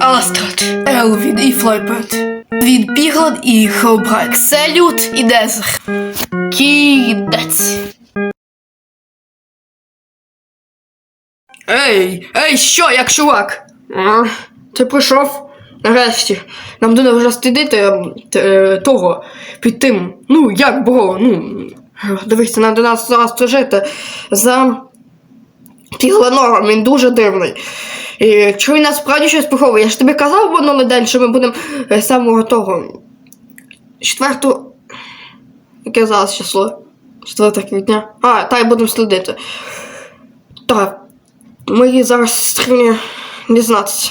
Астрад, Елвін і Флайпет. Від Піглад і Хелбрайк. Салют і Дезер. Кінець. Ей, ей, що, як чувак? А, ти прийшов? Нарешті. Нам буде вже стидити ем, е, того під тим. Ну, як бро, ну. Дивіться, нам до нас зараз служити за Пігланором, він дуже дивний. І якщо він насправді щось поховує, я ж тобі казав минулий день, що ми будемо е, самого того. Четверту. Яке зараз число? 4 квітня. А, та й будемо слідити. Так. Ми її зараз стрімні дізнатися.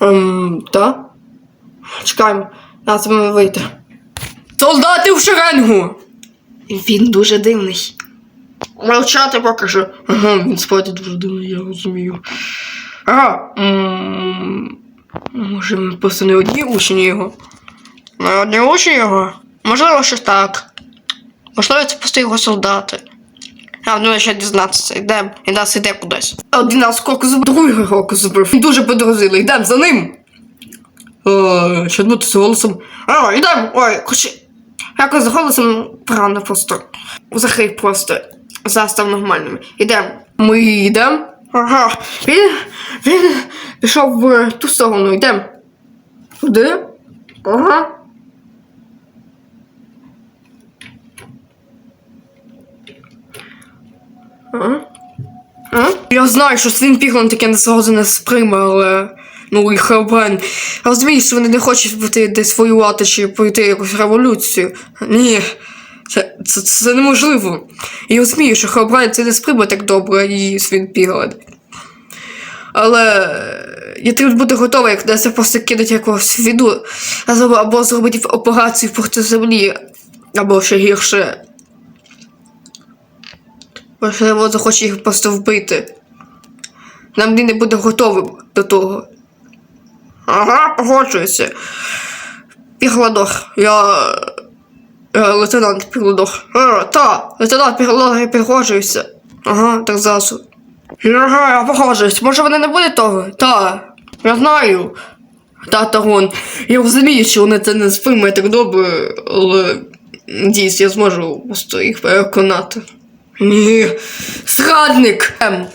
Ем, так? Чекаємо. Нас ми вийти. Солдати в шеренгу! Він дуже дивний. Мовчати покажу. Ага, він справді дуже дивний, я розумію. Ага. Може, ми просто не одні учні його? Не одні учні його? Можливо, що так. Можливо, це просто його солдати. А, ну ще дізнатися. Йдемо, і нас іде кудись. Один раз кроку зубив, другий кроку зубив. Він дуже подорозили, йдемо за ним. О, що бути з голосом? А, йдемо, ой, хоч якось з голосом погано просто. Закрий просто. Застав нормальними. Ідемо. Ми йдемо. Ага. Він, він пішов в ту сторону, йдемо. Куди? Ага. А? А? Я знаю, що Свін Піглан таке не зразу не сприйме, але. Ну і Хелбрен. Розумієш, що вони не хочуть бути десь воювати чи пройти якусь революцію. Ні. Це, це, неможливо. І розумію, що Хелбрен це не сприйме так добре і Свін Піглан. Але е, я треба бути готовий, як це просто кидати якогось віду, або, зробити операцію проти землі, або ще гірше. Можливо, захоче їх просто вбити. Нам не буде готовим до того. Ага, погоджуюся. Пігладор. Я. я лейтенант Пігладор. А, та, лейтенант Пігладор, я погоджуюся. Ага, так зразу. Ага, я погоджуюсь. Може вони не будуть того? Та, я знаю. Та, Тарон. Я розумію, що вони це не сприймуть так добре, але дійсно я зможу просто їх переконати. Ні, зрадник. Ем.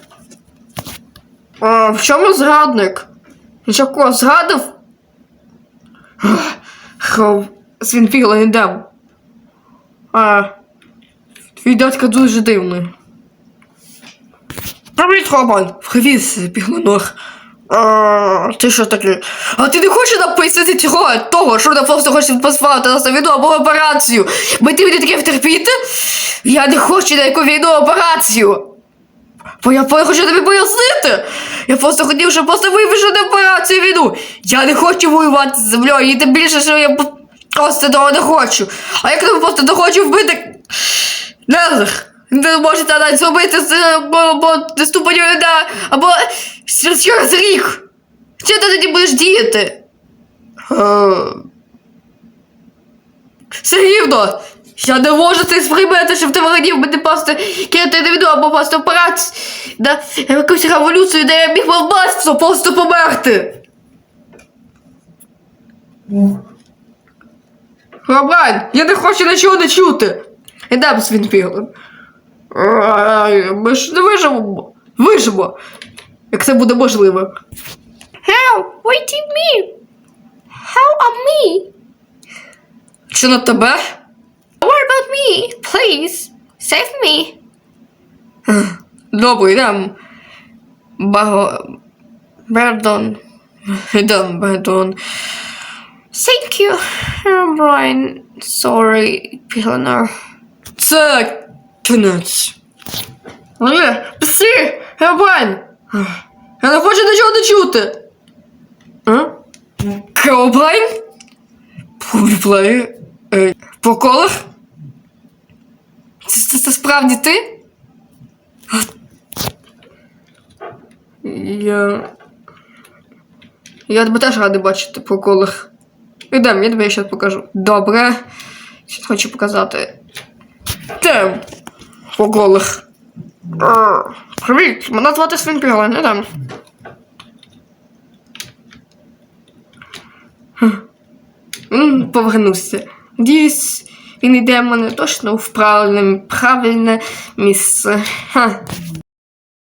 А, в чому зрадник? Він що кого зрадив? Хов, Свінфігла не дам. А, твій дядька дуже дивний. Привіт, Роман! Привіт, Пігманор. А, ти що таке? А ти не хочеш нам пояснити цього того, що вона просто хоче послати нас на війну або операцію? Бо ти мені таке втерпіти? Я не хочу на яку війну операцію. Бо я хочу тобі пояснити. Я просто хотів, щоб просто вивішити операцію війну. Я не хочу воювати з землею, і тим більше, що я просто того не хочу. А як я просто не хочу вбити. Незер, не можете навіть зробити з ступеню на або через рік. Що ти тоді будеш діяти? Е, Все рівно. Я не можу це сприймати, щоб ти володів мене просто кинути віду або просто операцію на якусь революцію, де я міг просто, просто померти. Роман, я не хочу нічого не чути. Ідемо з Вінпілем. Ми ж не виживемо. Виживемо. Як це буде можливо. How? Wait in me. How on me? Чи на тебе? What about me? Please, save me. Добре, йдемо. Баго. Бердон. Йдемо, Бердон. Thank you, Brian. Sorry, Pilanar. Це кінець. Ні, пси! Гербайн! Я не хочу нічого не чути. А? Гербайн? Публіплеї? По колах? Це, це справді ти? Я. Я тебе теж радий бачити по колах. Ідем, я тобі ще покажу. Добре. Що хочу показати. Те, по голих. Привіт, мене звати Свінпіла, не. Він повернувся. Надіюсь, він йде мене точно в правильне, правильне місце. Ха.